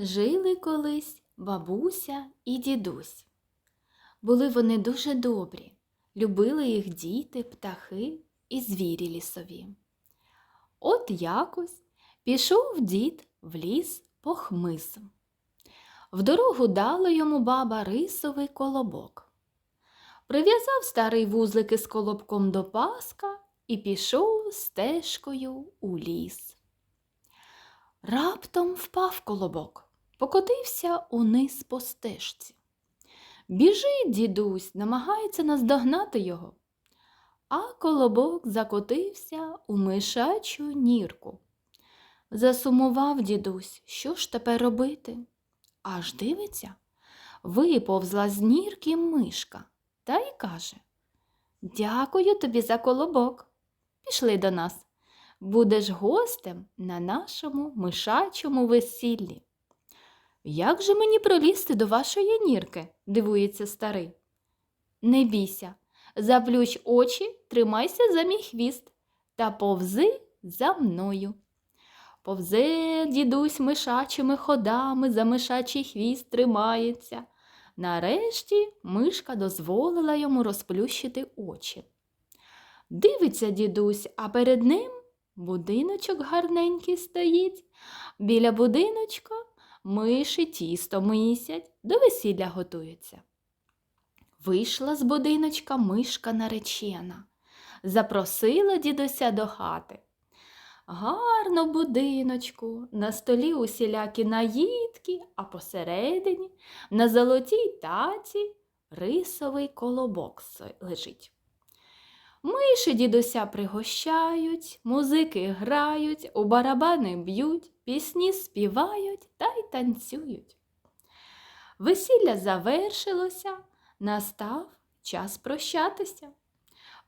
Жили колись бабуся і дідусь. Були вони дуже добрі, любили їх діти, птахи і звірі лісові. От якось пішов дід в ліс по хмиз. В дорогу дала йому баба рисовий колобок. Прив'язав старий вузлик із колобком до паска і пішов стежкою у ліс. Раптом впав колобок, покотився униз по стежці. Біжить дідусь, намагається наздогнати його, а колобок закотився у мишачу нірку. Засумував дідусь, що ж тепер робити? Аж дивиться, виповзла з нірки мишка та й каже Дякую тобі за колобок. Пішли до нас. Будеш гостем на нашому мишачому весіллі. Як же мені пролізти до вашої нірки? дивується старий. Не бійся, заплющ очі, тримайся за мій хвіст та повзи за мною. Повзе дідусь мишачими ходами, за мишачий хвіст тримається. Нарешті мишка дозволила йому розплющити очі. Дивиться дідусь, а перед ним будиночок гарненький стоїть. Біля будиночка миші тісто мисять, до весілля готуються. Вийшла з будиночка мишка наречена, запросила дідуся до хати. Гарно будиночку, на столі усілякі наїдки, а посередині на золотій таці рисовий колобок лежить. Миші дідуся пригощають, музики грають, у барабани б'ють, пісні співають та й танцюють. Весілля завершилося, настав час прощатися.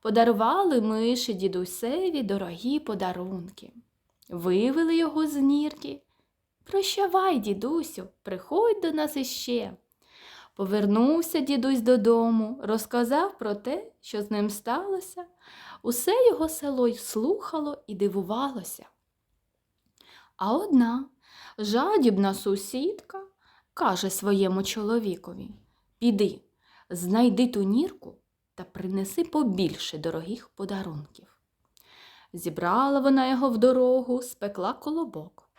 Подарували миші дідусеві дорогі подарунки. Вивели його з нірки. Прощавай, дідусю, приходь до нас іще. Повернувся дідусь додому, розказав про те, що з ним сталося. Усе його село й слухало і дивувалося. А одна жадібна сусідка каже своєму чоловікові Піди, знайди ту нірку та принеси побільше дорогих подарунків. Зібрала вона його в дорогу, спекла колобок.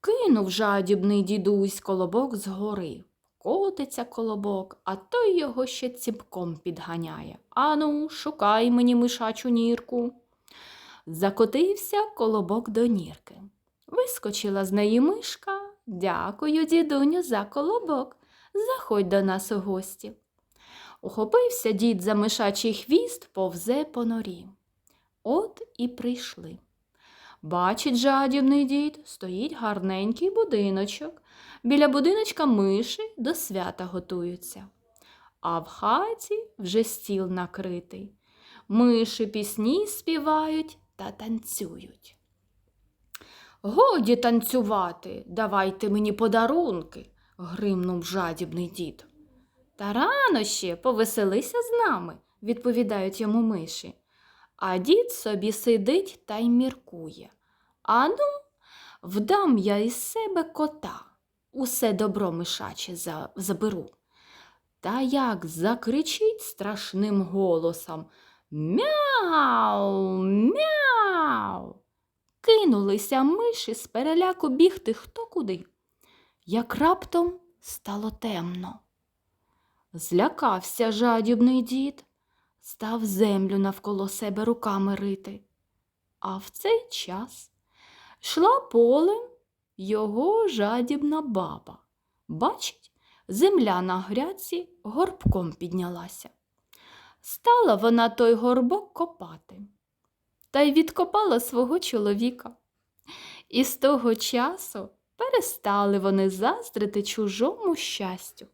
Кинув жадібний дідусь колобок згори. Котиться колобок, а той його ще ціпком підганяє. Ану, шукай мені мишачу нірку. Закотився колобок до нірки. Вискочила з неї мишка. Дякую, дідуню, за колобок. Заходь до нас у гості. Ухопився дід за мишачий хвіст, повзе по норі. От і прийшли. Бачить жадібний дід, стоїть гарненький будиночок. Біля будиночка миші до свята готуються. А в хаті вже стіл накритий. Миші пісні співають та танцюють. Годі танцювати, давайте мені подарунки, гримнув жадібний дід. Та рано ще повеселися з нами, відповідають йому миші. А дід собі сидить та й міркує. Ану, вдам я із себе кота, усе добро мишаче заберу. Та як закричить страшним голосом Мяу, мяу. Кинулися миші з переляку бігти хто куди. Як раптом стало темно. Злякався жадібний дід, став землю навколо себе руками рити. А в цей час йшла полем його жадібна баба. Бачить, земля на грядці горбком піднялася. Стала вона той горбок копати та й відкопала свого чоловіка. І з того часу перестали вони заздрити чужому щастю.